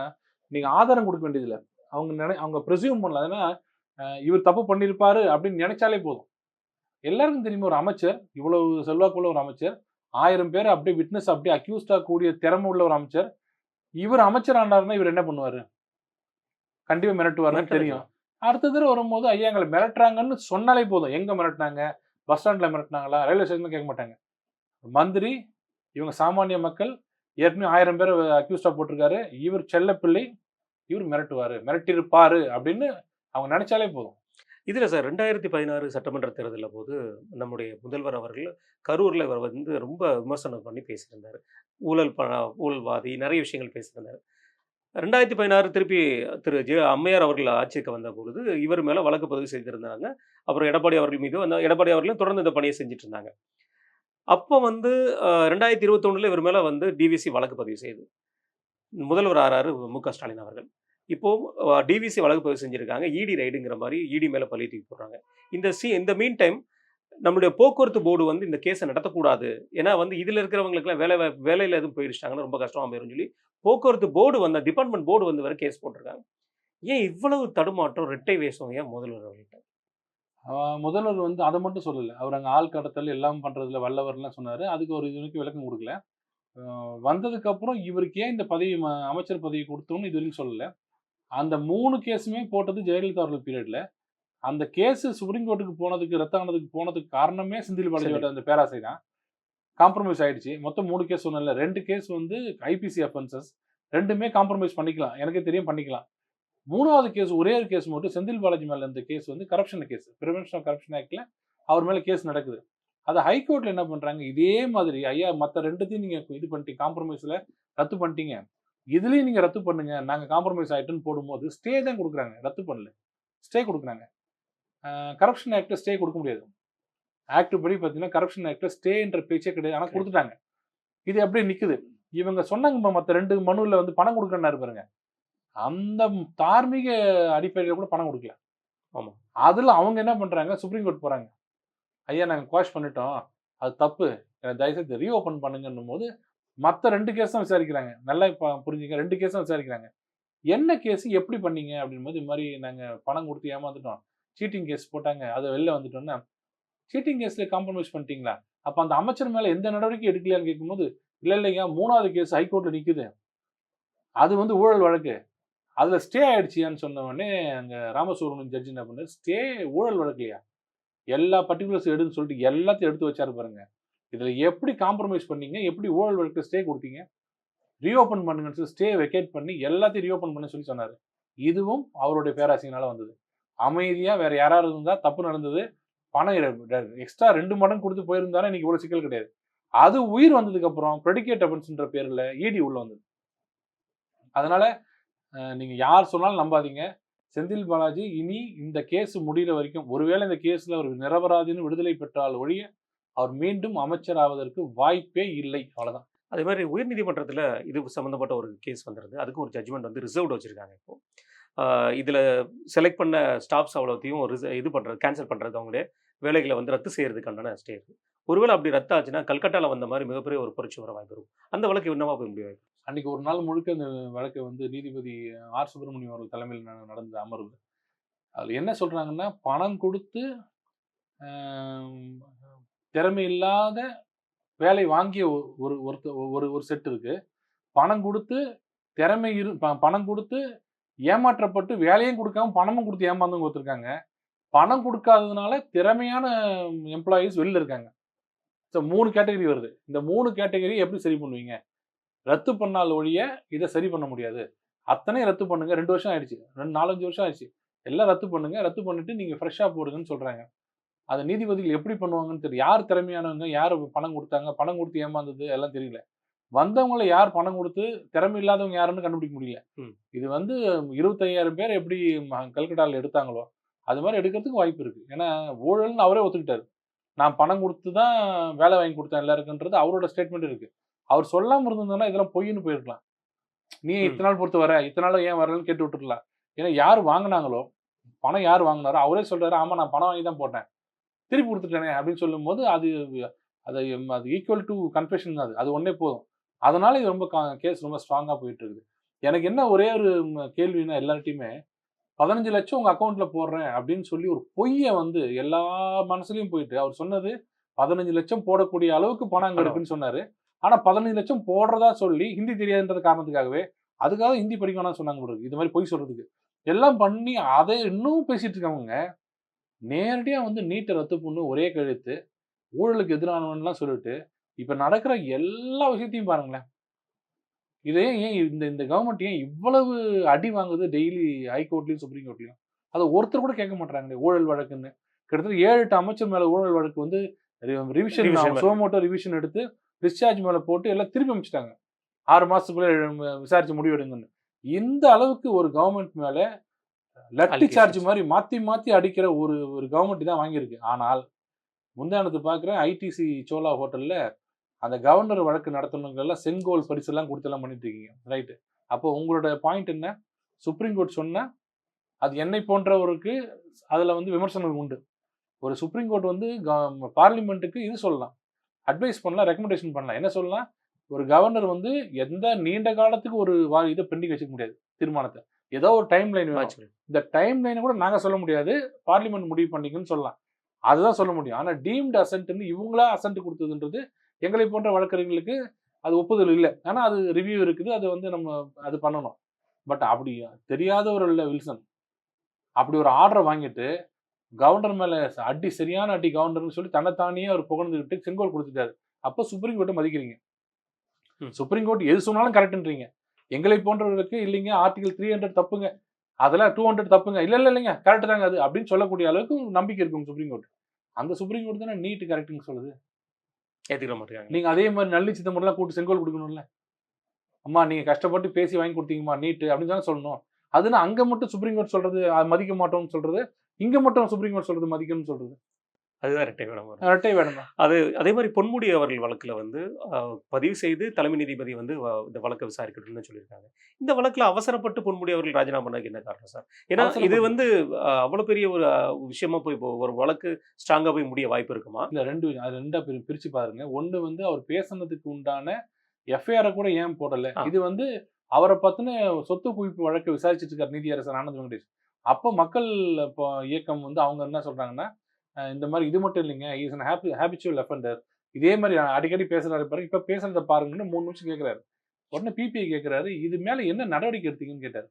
நீங்க ஆதாரம் கொடுக்க வேண்டியதில்லை. அவங்க நினை அவங்க ப்ரிசியூம் பண்ணல. ஏன்னா இவர் தப்பு பண்ணியிருப்பாரு அப்படின்னு நினைச்சாலே போதும். எல்லாருக்கும் தெரியுமா? ஒரு அமைச்சர் இவ்வளவு செல்வாக்குள்ள ஒரு அமைச்சர் ஆயிரம் பேர் அப்படியே விட்னஸ் அப்படியே அக்யூஸ்டா கூடிய திறமை உள்ள ஒரு அமைச்சர் இவர் அமைச்சர் ஆனாருன்னா இவர் என்ன பண்ணுவாரு? கண்டிப்பா மிரட்டுவாருன்னு தெரியும். அடுத்த தடவை வரும்போது ஐயா எங்களை மிரட்டுறாங்கன்னு சொன்னாலே போதும். எங்க மிரட்டினாங்க? பஸ் ஸ்டாண்ட்ல மிரட்டினாங்களா? ரயில்வே ஸ்டேஷன்ல கேட்க மாட்டாங்க. மந்திரி இவங்க சாமானிய மக்கள் ஏற்கனவே ஆயிரம் பேர் அக்யூஸ்டா போட்டிருக்காரு. இவர் செல்லப்பிள்ளை இவர் மிரட்டுவாரு. மிரட்டியிருப்பாரு அப்படின்னு அவங்க நினைச்சாலே போதும். இதில் சார் ரெண்டாயிரத்தி பதினாறு சட்டமன்ற தேர்தலில் போது நம்முடைய முதல்வர் அவர்கள் கரூரில் இவர் வந்து ரொம்ப விமர்சனம் பண்ணி பேசியிருந்தார். ஊழல் ப ஊழல்வாதி நிறைய விஷயங்கள் பேசியிருந்தார். ரெண்டாயிரத்தி பதினாறு திருப்பி திரு. ஜெ. அம்மையார் அவர்கள் ஆட்சிக்கு வந்த பொழுது இவர் மேலே வழக்கு பதிவு செய்திருந்தாங்க. அப்புறம் எடப்பாடி அவர்கள் மீது அந்த எடப்பாடி அவர்களும் தொடர்ந்து இந்த பணியை செஞ்சுட்டு இருந்தாங்க அப்போ வந்து ரெண்டாயிரத்தி இருபத்தொன்னில் இவர் மேலே வந்து டிவிசி வழக்கு பதிவு செய்யுது முதல்வர் ஆறாரு மு க ஸ்டாலின் அவர்கள். இப்போ டிவிசி வழக்கு பதிவு செஞ்சுருக்காங்க. இடி ரைடுங்கிற மாதிரி இடி மேலே பழி தூக்கி போடுறாங்க. இந்த சி இந்த மீன் டைம் நம்மளுடைய போக்குவரத்து போர்டு வந்து இந்த கேஸை நடத்தக்கூடாது. ஏன்னா வந்து இதில் இருக்கிறவங்களுக்குலாம் வேலை வேலையில் எதுவும் போயிடுச்சிட்டாங்கன்னா ரொம்ப கஷ்டமாக போயிடும் சொல்லி போக்குவரத்து போர்டு வந்த டிபார்ட்மெண்ட் போர்டு வந்து வேற கேஸ் போட்டிருக்காங்க. ஏன் இவ்வளவு தடுமாற்றம் ரெட்டை வேஷம் ஏன் முதல்வர் அவர்கிட்ட? முதல்வர் வந்து அதை மட்டும் சொல்லலை. அவர் அங்கே ஆள் கடத்தல் எல்லாம் பண்ணுறதுல வல்லவர்லாம் சொன்னார். அதுக்கு ஒரு இது வரைக்கும் விளக்கம் கொடுக்கல. வந்ததுக்கப்புறம் இவருக்கு ஏன் இந்த பதவி அமைச்சர் பதவி கொடுத்தோம்னு இது வரைக்கும் சொல்லலை. அந்த மூணு கேஸுமே போட்டது ஜெயலலிதா அவர்கள் பீரியட்ல அந்த கேஸ் சுப்ரீம் கோர்ட்டுக்கு போனதுக்கு ரத்தானதுக்கு போனதுக்கு காரணமே செந்தில் பாலாஜியோட அந்த பேராசை தான். காம்ப்ரமைஸ் ஆயிடுச்சு. மொத்தம் மூணு கேஸ் சொன்னல ரெண்டு கேஸ் வந்து ஐபிசி அஃபென்சஸ் ரெண்டுமே காம்ப்ரமைஸ் பண்ணிக்கலாம். எனக்கே தெரியும் பண்ணிக்கலாம். மூணாவது கேஸ் ஒரே ஒரு கேஸ் மட்டும் செந்தில் பாலாஜி மேல இருந்த கேஸ் வந்து corruption case prevention of corruption ஆக்ட்ல அவர் மேல கேஸ் நடக்குது. அதை ஹைகோர்ட்ல என்ன பண்றாங்க? இதே மாதிரி ஐயா மத்த ரெண்டுத்தையும் நீங்க இது பண்ணிட்டீங்க காம்ப்ரமைஸ்ல ரத்து பண்ணிட்டீங்க. இதுலயும் நீங்க ரத்து பண்ணுங்க. நாங்க காம்ப்ரமைஸ் ஆயிட்டுன்னு போடும்போது ஸ்டே தான் கொடுக்குறாங்க. ரத்து பண்ணல. ஸ்டே கொடுக்குறாங்க. கரப்ஷன் ஆக்ட்ல ஸ்டே கொடுக்க முடியாது. ஆக்ட் படி பார்த்தீங்கன்னா கரப்ஷன் ஆக்ட்ல ஸ்டேன்ற பேச்சே கிடையாது. ஆனால் கொடுத்துட்டாங்க. இது அப்படியே நிக்குது. இவங்க சொன்னாங்க மற்ற ரெண்டு மனுவில் வந்து பணம் கொடுக்கறாரு பாருங்க. அந்த தார்மீக அடிப்படையில் கூட பணம் கொடுக்கல. ஆமா. அதுல அவங்க என்ன பண்றாங்க? சுப்ரீம் கோர்ட் போறாங்க. ஐயா நாங்க குவாஷ் பண்ணிட்டோம். அது தப்பு. எனக்கு தயவுசெய்து ரீஓபன் பண்ணுங்கன்னும் போது மற்ற ரெண்டு கேஸ் தான் விசாரிக்கிறாங்க. நல்லா இப்போ புரிஞ்சுங்க ரெண்டு கேஸ் தான் விசாரிக்கிறாங்க. என்ன கேஸ் எப்படி பண்ணீங்க? அப்படின்போது இது மாதிரி நாங்கள் பணம் கொடுத்து ஏமாந்துட்டோம். சீட்டிங் கேஸ் போட்டாங்க. அது வெளில வந்துட்டோம்னா சீட்டிங் கேஸில் காம்ப்ரமைஸ் பண்ணிட்டீங்களா? அப்போ அந்த அமைச்சர் மேலே எந்த நடவடிக்கை எடுக்கலையான்னு கேட்கும்போது இல்லை இல்லைங்க மூணாவது கேஸ் ஹைகோர்ட்டில் நிற்குது அது வந்து ஊழல் வழக்கு. அதில் ஸ்டே ஆயிடுச்சியான்னு சொன்ன உடனே அங்கே ராமசுவரன் ஜட்ஜி என்ன பண்ணாரு? ஸ்டே ஊழல் வழக்குலையா எல்லா பர்டிகுலர்ஸ் எடுன்னு சொல்லிட்டு எல்லாத்தையும் எடுத்து வச்சாரு பாருங்க. இதில் எப்படி காம்ப்ரமைஸ் பண்ணீங்க? எப்படி ஓல்டு வழக்கு ஸ்டே கொடுத்தீங்க? ரீஓப்பன் பண்ணுங்கன்னு சொல்லி ஸ்டே வெக்கேட் பண்ணி எல்லாத்தையும் ரீஓப்பன் பண்ண சொல்லி சொன்னார். இதுவும் அவருடைய பேராசையினால வந்தது. அமைதியாக வேற யாராவது இருந்தால் தப்பு நடந்தது. பணம் எக்ஸ்ட்ரா ரெண்டு மடங்கு கொடுத்து போயிருந்தாலும் இன்னைக்கு இவ்வளோ சிக்கல் கிடையாது. அது உயிர் வந்ததுக்கப்புறம் ப்ரெடிகேட் அஃபென்ஸ்ன்ற பேரில் இடி உள்ள வந்தது. அதனால நீங்கள் யார் சொன்னாலும் நம்பாதீங்க. செந்தில் பாலாஜி இனி இந்த கேஸ் முடிகிற வரைக்கும் ஒருவேளை இந்த கேஸில் அவர் நிரபராதின்னு விடுதலை பெற்றால் ஒழிய அவர் மீண்டும் அமைச்சர் ஆவதற்கு வாய்ப்பே இல்லை. அவ்வளவுதான். அதே மாதிரி உயர்நீதிமன்றத்தில் இது சம்மந்தப்பட்ட ஒரு கேஸ் வந்துருது அதுக்கு ஒரு ஜட்ஜ்மெண்ட் வந்து ரிசர்வ்டு வச்சுருக்காங்க இப்போ. ஆஹ் இதுல செலக்ட் பண்ண ஸ்டாஃப்ஸ் அவ்வளோத்தையும் ரிச இது பண்ணுறது கேன்சல் பண்ணுறது அவங்களே வேலைகளை வந்து ரத்து செய்யறதுக்கான ஸ்டே இருக்கு. ஒருவேளை அப்படி ரத்து ஆச்சுன்னா கல்கட்டாவில் வந்த மாதிரி மிகப்பெரிய ஒரு புரட்சி வர வாய்ப்பு இருக்கும். அந்த வழக்கு என்னவா போய் முடியும்? அன்னைக்கு ஒரு நாள் முழுக்க அந்த வழக்கை வந்து நீதிபதி ஆர். சுப்பிரமணியம் அவர்கள் தலைமையில் நட- நடந்த அமர்வு. அதுல என்ன சொல்றாங்கன்னா பணம் கொடுத்து திறமை இல்லாத வேலை வாங்கிய ஒ- ஒரு ஒருத்த ஒரு ஒரு செட் இருக்கு. பணம் கொடுத்து திறமை இரு ப- பணம் கொடுத்து ஏமாற்றப்பட்டு வேலையும் கொடுக்காம பணமும் கொடுத்து ஏமாந்தவங்க ஒருத்தருக்காங்க. பணம் கொடுக்காததுனால திறமையான எம்ப்ளாயீஸ் வெளில இருக்காங்க. ஸோ மூணு கேட்டகரி வருது. இந்த மூணு கேட்டகரி எப்படி சரி பண்ணுவீங்க? ரத்து பண்ணால் ஒழிய இதை சரி பண்ண முடியாது. அத்தனையும் ரத்து பண்ணுங்க. ரெண்டு வருஷம் ஆயிடுச்சு. ரெண்டு நாலஞ்சு வருஷம் ஆயிடுச்சு. எல்லாம் ரத்து பண்ணுங்க. ரத்து பண்ணிட்டு நீங்க ஃப்ரெஷ்ஷாக போடுங்கன்னு சொல்றாங்க. அதை நீதிபதிகள் எப்படி பண்ணுவாங்கன்னு தெரியும் யார் திறமையானவங்க யார் பணம் கொடுத்தாங்க பணம் கொடுத்து ஏமாந்தது எல்லாம் தெரியல. வந்தவங்கள யார் பணம் கொடுத்து திறமை இல்லாதவங்க யாருன்னு கண்டுபிடிக்க முடியல. இது வந்து இருபத்தையாயிரம் பேர் எப்படி கல்கட்டாவில் எடுத்தாங்களோ அது மாதிரி எடுக்கிறதுக்கு வாய்ப்பு இருக்கு. ஏன்னா ஊழல்னு அவரே ஒத்துக்கிட்டாரு. நான் பணம் கொடுத்து தான் வேலை வாங்கி கொடுத்தேன் எல்லாருக்குன்றது அவரோட ஸ்டேட்மெண்ட் இருக்கு. அவர் சொல்லாம இருந்திருந்தோம்னா இதெல்லாம் பொய்ன்னு போயிருக்கலாம். நீ. இத்தனை நாள் பொறுத்து வர இத்தனை நாள் ஏன் வரலன்னு கேட்டு விட்டுருக்கலாம் ஏன்னா யார் வாங்கினாங்களோ பணம் யார் வாங்கினாரோ அவரே சொல்றாரு ஆமா நான் பணம் வாங்கி தான் போட்டேன். திருப்பி கொடுத்துட்டேனே அப்படின்னு சொல்லும்போது அது அது அது ஈக்குவல் டு கன்ஃபெஷன் தான் அது. அது ஒன்னே போதும். அதனால இது ரொம்ப கேஸ் ரொம்ப ஸ்ட்ராங்கா போயிட்டு இருக்குது எனக்கு என்ன ஒரே ஒரு கேள்வினா எல்லார்ட்டையுமே பதினஞ்சு லட்சம் உங்க அக்கௌண்ட்ல போடுறேன் அப்படின்னு சொல்லி ஒரு பொய்யை வந்து எல்லா மனசுலயும் போயிட்டு அவர் சொன்னது பதினஞ்சு லட்சம் போடக்கூடிய அளவுக்கு பணம் அங்க. இருக்குன்னு சொன்னாரு. ஆனா பதினஞ்சு லட்சம் போடுறதா சொல்லி ஹிந்தி தெரியாதுன்றது காரணத்துக்காகவே அதுக்காக ஹிந்தி படிக்கணும்னு சொன்னாங்க. இது மாதிரி பொய் சொல்றதுக்கு. எல்லாம் பண்ணி அதை இன்னும் பேசிட்டு இருக்காங்க நேரடியா வந்து நீட்டை ரத்து பண்ணு ஒரே கழுத்து ஊழலுக்கு எதிரானவன்லாம் சொல்லிட்டு இப்ப நடக்கிற எல்லா விஷயத்தையும் பாருங்களேன். இதே ஏன் இந்த இந்த கவர்மெண்ட் ஏன் இவ்வளவு அடி வாங்குது டெய்லி ஹைகோர்ட்லயும் சுப்ரீம் கோர்ட்லயும் அதை ஒருத்தர் கூட கேட்க மாட்டாங்களே ஊழல் வழக்குன்னு. கிட்டத்தட்ட ஏழு எட்டு அமைச்சர் மேல ஊழல் வழக்கு வந்து ரிவிஷன். சோமோட்டோ ரிவிஷன் எடுத்து டிஸ்சார்ஜ் மேல போட்டு எல்லாம் திருப்பி அமைச்சிட்டாங்க. ஆறு மாசத்துக்குள்ள எழு- விசாரிச்சு முடிவு எடுங்கன்னு இந்த அளவுக்கு ஒரு கவர்மெண்ட் மேல லட்டி. சார்ஜ் மாதிரி மாத்தி மாத்தி அடிக்கிற ஒரு ஒரு கவர்மெண்ட் தான் வாங்கியிருக்கு. ஆனால் முந்தானத்து பாக்குறேன் ஐடிசி சோலா ஹோட்டல்ல அந்த கவர்னர் வழக்கு நடத்தணுங்கெல்லாம் செங்கோல் பரிசெல்லாம் கொடுத்து எல்லாம் பண்ணிட்டு இருக்கீங்க ரைட்டு அப்போ உங்களோட பாயிண்ட் என்ன? சுப்ரீம் கோர்ட் சொன்னா அது என்னை போன்றவருக்கு அதுல வந்து விமர்சனங்கள் உண்டு. ஒரு சுப்ரீம் கோர்ட் வந்து பார்லிமெண்ட்டுக்கு இது சொல்லலாம். அட்வைஸ் பண்ணலாம் ரெக்கமெண்டேஷன் பண்ணலாம். என்ன சொல்லலாம்? ஒரு கவர்னர் வந்து எந்த நீண்ட காலத்துக்கு ஒரு இதை பெண்டிங் வச்சுக்க முடியாது. தீர்மானத்தை. ஏதோ ஒரு டைம் லைன். இந்த டைம் லைனை கூட நாங்க சொல்ல முடியாது. பார்லிமெண்ட் முடிவு பண்ணிக்கன்னு சொல்லலாம். அதுதான் சொல்ல முடியும். ஆனா டீம்டு அசன்ட்னு இவங்களா அசன்ட் கொடுத்ததுன்றது எங்களை போன்ற வழக்கறிஞர்களுக்கு அது ஒப்புதல் இல்லை. ஆனா அது ரிவ்யூ இருக்குது. அது வந்து நம்ம அது பண்ணணும். பட் அப்படி தெரியாதவர் இல்லை வில்சன். அப்படி ஒரு ஆர்டரை வாங்கிட்டு கவர்னர் மேல அடி சரியான அடி கவர்னர்னு சொல்லி தன்னைத்தானே அவர் புகழ்ந்துக்கிட்டு செங்கோல் கொடுத்துட்டாரு. அப்போ சுப்ரீம் கோர்ட்டை மதிக்கிறீங்க. சுப்ரீம் கோர்ட் எது சொன்னாலும் கரெக்ட்ன்றீங்க எங்களை போன்றவர்களுக்கு இல்லைங்க ஆர்டிகல் த்ரீ ஹண்ட்ரட் தப்புங்க. அதெல்லாம் டூ ஹண்ட்ரட் தப்புங்க. இல்ல இல்ல இல்லைங்க. கரெக்ட் தாங்க அது. அப்படின்னு சொல்லக்கூடிய அளவுக்கு நம்பிக்கை இருக்கும் சுப்ரீம் கோர்ட் அந்த சுப்ரீம் கோர்ட் தானே நீட் கரெக்ட்னு சொல்லுது. ஏத்துக்கிற மாட்டாங்க நீங்க அதே மாதிரி நல்லி சிதம்பரம்லாம் கூட்டு செங்கோல் கொடுக்கணும்ல. அம்மா நீங்க கஷ்டப்பட்டு பேசி வாங்கி கொடுத்தீங்கம்மா நீட் அப்படின்னு தானே சொல்லணும். அதுனா அங்க மட்டும் சுப்ரீம் கோர்ட் சொல்றது அது மதிக்க மாட்டோம்னு சொல்றது இங்க மட்டும் சுப்ரீம் கோர்ட் சொல்றது மதிக்கணும்னு சொல்றது. அதுதான் இரட்டை வேடம் வரும். ரெட்டை வேணும் தான். அது அதே மாதிரி பொன்முடி அவர்கள் வழக்குல வந்து பதிவு செய்து தலைமை நீதிபதி வந்து இந்த வழக்கை விசாரிக்கட்டும்னு சொல்லியிருக்காங்க இந்த வழக்குல அவசரப்பட்டு பொன்முடி அவர்கள் ராஜினாமா பண்ணதுக்கு என்ன காரணம் சார் ஏன்னா இது. வந்து அஹ், அவ்வளவு பெரிய ஒரு விஷயமா போய் ஒரு வழக்கு ஸ்ட்ராங்கா போய் முடிய வாய்ப்பு இருக்குமா இல்ல ரெண்டு அது ரெண்டா பிரி- பிரிச்சு பாருங்க ஒண்ணு வந்து அவர் பேசுனதுக்கு உண்டான எஃப்ஐஆர் கூட ஏன் போடல. இது வந்து அவரை பத்தின சொத்து குவிப்பு வழக்கு விசாரிச்சுட்டு இருக்கார் நீதியரசர் ஆனந்த் வெங்கடேஷ் அப்போ மக்கள் இப்போ இயக்கம் வந்து அவங்க என்ன சொல்றாங்கன்னா அஹ் இந்த மாதிரி இது மட்டும் இல்லைங்க. Is an happy habitual offender இதே மாதிரி அடிக்கடி பேசுறாரு பாருங்க. இப்போ பேசுறத பாருங்கன்னு மூணு நிமிஷம் கேட்குறாரு உடனே பிபிஐ கேட்குறாரு இது மேலே என்ன நடவடிக்கை எடுத்தீங்கன்னு கேட்டாரு.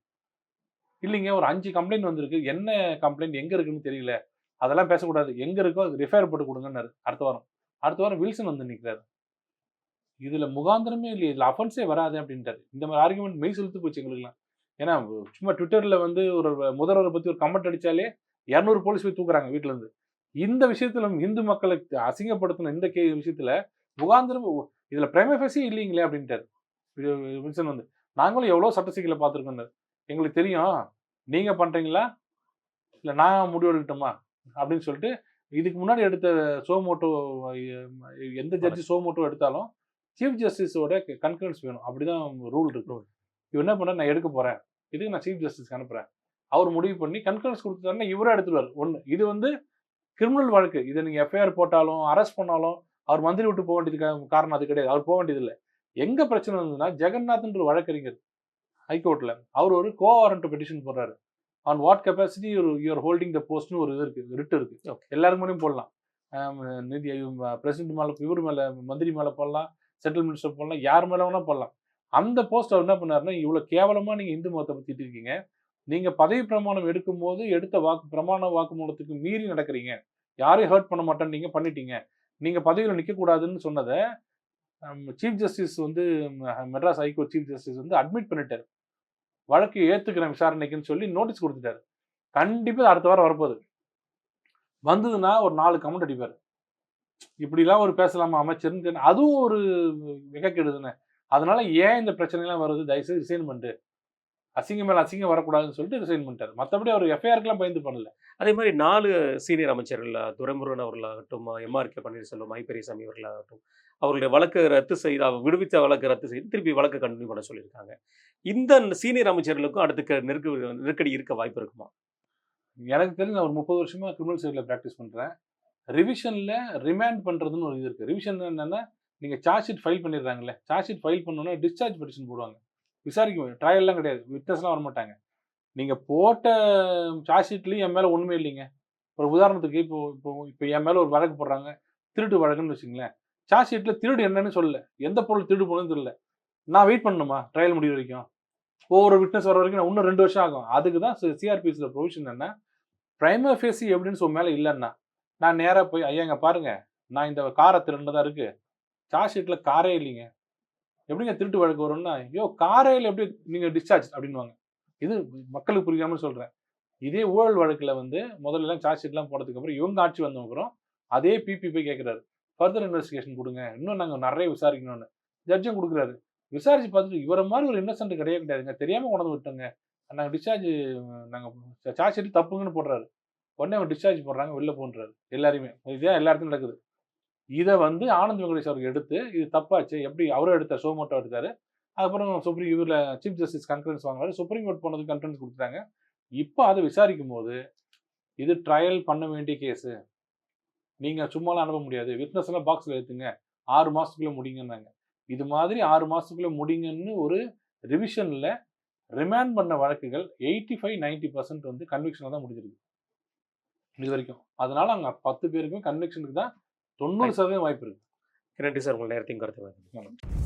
இல்லைங்க ஒரு அஞ்சு கம்ப்ளைண்ட் வந்திருக்கு. என்ன கம்ப்ளைண்ட் எங்கே இருக்குன்னு தெரியல. அதெல்லாம் பேசக்கூடாது. எங்கே இருக்கோ அது ரிஃபேர் போட்டு கொடுங்கன்னாரு அடுத்த வாரம். அடுத்த வாரம் வில்சன் வந்து நிற்கிறாரு இதில் முகாந்திரமே இல்லையே. இதில் அஃபன்ஸே வராது அப்படின்ட்டாரு. இந்த மாதிரி ஆர்குமெண்ட் மெய் செலுத்து போச்சு எங்களுக்குலாம் ஏன்னா சும்மா ட்விட்டர்ல வந்து ஒரு முதல்வரை பத்தி ஒரு கமெண்ட் அடித்தாலே இரநூறு போலீஸ் போய் தூக்குறாங்க வீட்டிலேருந்து இந்த விஷயத்துல இந்து மக்களை அசிங்கப்படுத்தின இந்த கே விஷயத்துல முகாந்திரம் இதுல பிரேமஃபேஸே இல்லைங்களே அப்படின்ட்டாரு. வி- வில்சன் வந்து நாங்களும் எவ்வளோ சட்ட சிக்கலை பார்த்துருக்கோம் எங்களுக்கு தெரியும். நீங்க பண்றீங்களா? இல்ல நான் முடிவெடுக்கட்டுமா? அப்படின்னு சொல்லிட்டு இதுக்கு முன்னாடி எடுத்த சோமோட்டோ எந்த ஜட்ஜி சோமோட்டோ எடுத்தாலும் சீஃப் ஜஸ்டிஸோட கன்கரன்ஸ் வேணும். அப்படிதான் ரூல் இருக்கு. இவர் என்ன பண்ற நான் எடுக்க போறேன். இதுக்கு நான் சீஃப் ஜஸ்டிஸ்க்கு அனுப்புறேன். அவர் முடிவு பண்ணி கன்கரன்ஸ் கொடுத்துட்டாருன்னா இவரே எடுத்துருவார். ஒன்று இது வந்து கிரிமினல் வழக்கு. இதை நீங்க எஃப்ஐஆர் போட்டாலும் அரெஸ்ட் பண்ணாலும் அவர் மந்திரி விட்டு போக வேண்டியது காரணம் அது கிடையாது. அவர் போக வேண்டியது இல்லை எங்க பிரச்சனை வந்ததுன்னா ஜெகநாத்ன்ற வழக்கறிஞர் ஹைகோர்ட்ல அவர் ஒரு கோ வாரண்ட் பெட்டிஷன் போடுறாரு on what capacity you are holding the போஸ்ட்னு ஒரு இது இருக்கு ரிட் இருக்கு. Okay. எல்லாரும் மேலேயும் போடலாம். நிதி பிரசிடென்ட் மேல இவர் மேல மந்திரி மேல போடலாம் சென்ட்ரல் மினிஸ்டர் போடலாம் யார் மேல வேணா போடலாம். அந்த போஸ்ட் அவர் என்ன பண்ணாருன்னா இவ்வளவு கேவலமா நீங்க இந்து மதத்தை பத்திட்டு இருக்கீங்க நீங்க பதவி பிரமாணம் எடுக்கும்போது எடுத்த வாக்கு பிரமாண வாக்குமூலத்துக்கு மீறி நடக்கிறீங்க. யாரையும் ஹர்ட் பண்ண மாட்டேன்னு நீங்க பண்ணிட்டீங்க. நீங்க பதவியில் நிற்கக்கூடாதுன்னு சொன்னதை சீஃப் ஜஸ்டிஸ் வந்து Madras high court chief justice வந்து அட்மிட் பண்ணிட்டாரு. வழக்கு ஏற்றுக்கிறேன் விசாரணைக்குன்னு சொல்லி நோட்டீஸ் கொடுத்துட்டாரு. கண்டிப்பாக அடுத்த வாரம் வரப்போகுது. வந்ததுன்னா ஒரு நாலு கமெண்ட் அடிப்பார். இப்படிலாம் ஒரு பேசலாமா அமைச்சர்னு தெரியல. அதுவும் ஒரு மிகக்கெடு அதனால ஏன் இந்த பிரச்சனைலாம் வருது? தயவுசெய்து ரிசைன் பண்ணிட்டு. அசிங்கம் மேல அசிங்கம் வரக்கூடாதுன்னு சொல்லிட்டு ரிசைன் பண்ணிட்டாரு. மற்றபடி அவர் எஃப்ஐஆருக்குலாம் பயந்து பண்ணல. அதே மாதிரி நாலு சீனியர் அமைச்சர்கள் Duraimurugan அவர்களாகட்டும் MR K Panneerselvam I Periyasamy அவர்களாகட்டும் அவர்களுடைய வழக்கு ரத்து செய்து அவர் விடுவித்த வழக்கு ரத்து செய்து திருப்பி வழக்கு கண்டினியூ பண்ண சொல்லியிருக்காங்க. இந்த சீனியர் அமைச்சர்களுக்கும் அடுத்த நெருக்க நெருக்கடி இருக்க வாய்ப்பு இருக்குமா? எனக்கு தெரிஞ்சு நான் ஒரு முப்பது வருஷமா கிரிமினல் சைடில் ப்ராக்டிஸ் பண்றேன். ரிவிஷன்ல ரிமாண்ட் பண்றதுன்னு ஒரு இது இருக்கு. ரிவிஷன் என்னன்னா நீங்க சார்ஜ் ஷீட் ஃபைல் பண்ணிடுறாங்கல்ல சார்ஜ் ஷீட் ஃபைல் பண்ணோன்னா டிஸ்சார்ஜ் பெட்டிஷன் போடுவாங்க. விசாரிக்க ட்ரையல்லாம் கிடையாது. விட்னஸ்லாம் வர மாட்டாங்க போட்ட சார்ஜ் ஷீட்லேயும் என் மேலே ஒன்றுமே இல்லைங்க. ஒரு உதாரணத்துக்கு இப்போ இப்போ இப்போ என் மேலே ஒரு வழக்கு போடுறாங்க. திருட்டு வழக்குன்னு வச்சுங்களேன் சார்ஜ் ஷீட்டில் திருடு என்னன்னு சொல்லல. எந்த பொருள் திருடு போகணும்னு தெரியல. நான் வெயிட் பண்ணணுமா? ட்ரையல் முடிவு வரைக்கும். ஒவ்வொரு விட்னஸ் வர வரைக்கும் நான் இன்னும் ரெண்டு வருஷம் ஆகும். அதுக்கு தான் சிஆர்பிஎஸில் ப்ரொவிஷன் என்ன பிரைமர் ஃபேசி எவிடன்ஸ் உன் மேலே இல்லைன்னா நான் நேராக போய் ஐயாங்க பாருங்கள் பாருங்க. நான் இந்த காரை திருண்டு தான் இருக்குது சார்ஜ் ஷீட்டில் காரே இல்லைங்க. எப்படிங்க திருட்டு வழக்கு வரும்னா ஐயோ காரையில் எப்படி நீங்கள் டிஸ்சார்ஜ் அப்படின்வாங்க இது மக்களுக்கு புரியாமல் சொல்கிறேன் இதே ஊழல் வழக்கில் வந்து முதல்ல எல்லாம் சார்ஜ் ஷீட்லாம் போனதுக்கு அப்புறம் இவங்க ஆட்சி வந்த அப்புறம் அதே பிபி போய் கேட்குறாரு. ஃபர்தர் இன்வெஸ்டிகேஷன் கொடுங்க. இன்னும் நாங்கள் நிறைய விசாரிக்கணும்னு. ஜட்ஜும் கொடுக்குறாரு. விசாரிச்சு பார்த்துட்டு இவரை மாதிரி ஒரு இன்னசென்ட் கிடையாது கிடையாதுங்க. தெரியாமல் கொண்டு விட்டோங்க. நாங்கள் டிஸ்சார்ஜ் நாங்கள் சார்ஜ் ஷீட் தப்புங்கன்னு போடுறாரு. உடனே அவங்க டிஸ்சார்ஜ் போடுறாங்க வெளில போன்றாரு. எல்லாருமே இதுதான் எல்லா இடத்துலையும் நடக்குது. இதை வந்து ஆனந்த் வெங்கடேஷ் அவர் எடுத்து இது தப்பாச்சு எப்படி அவரும் எடுத்தார் சோமோட்டோ எடுத்தாரு. அதுக்கப்புறம் சுப்ரீம் இவரில் சீஃப் ஜஸ்டிஸ் கன்ஃபரன்ஸ் வாங்கினாரு சுப்ரீம் கோர்ட் போனதுக்கு கன்ஃபரன்ஸ் கொடுத்துட்டாங்க. இப்போ அதை விசாரிக்கும் போது இது ட்ரையல் பண்ண வேண்டிய கேஸு நீங்கள் சும்மாலாம் அனுப்ப முடியாது. விட்னஸ் எல்லாம் பாக்ஸில் எடுத்துங்க ஆறு மாதத்துக்குள்ளே முடிங்கன்னாங்க. இது மாதிரி ஆறு மாதத்துக்குள்ளே முடிங்கன்னு ஒரு ரிவிஷனில் ரிமாண்ட் பண்ண வழக்குகள் எயிட்டி ஃபைவ் நைன்டி பர்சன்ட் வந்து கன்விக்ஷனில் தான் முடிஞ்சிருக்கு. இது வரைக்கும். அதனால அங்கே பத்து பேருக்குமே கன்விக்ஷனுக்கு தான் தொண்ணூறு சதவீதம் வாய்ப்பு இருக்கு. நன்றி சார் உங்கள் நேரத்தையும் கருத்து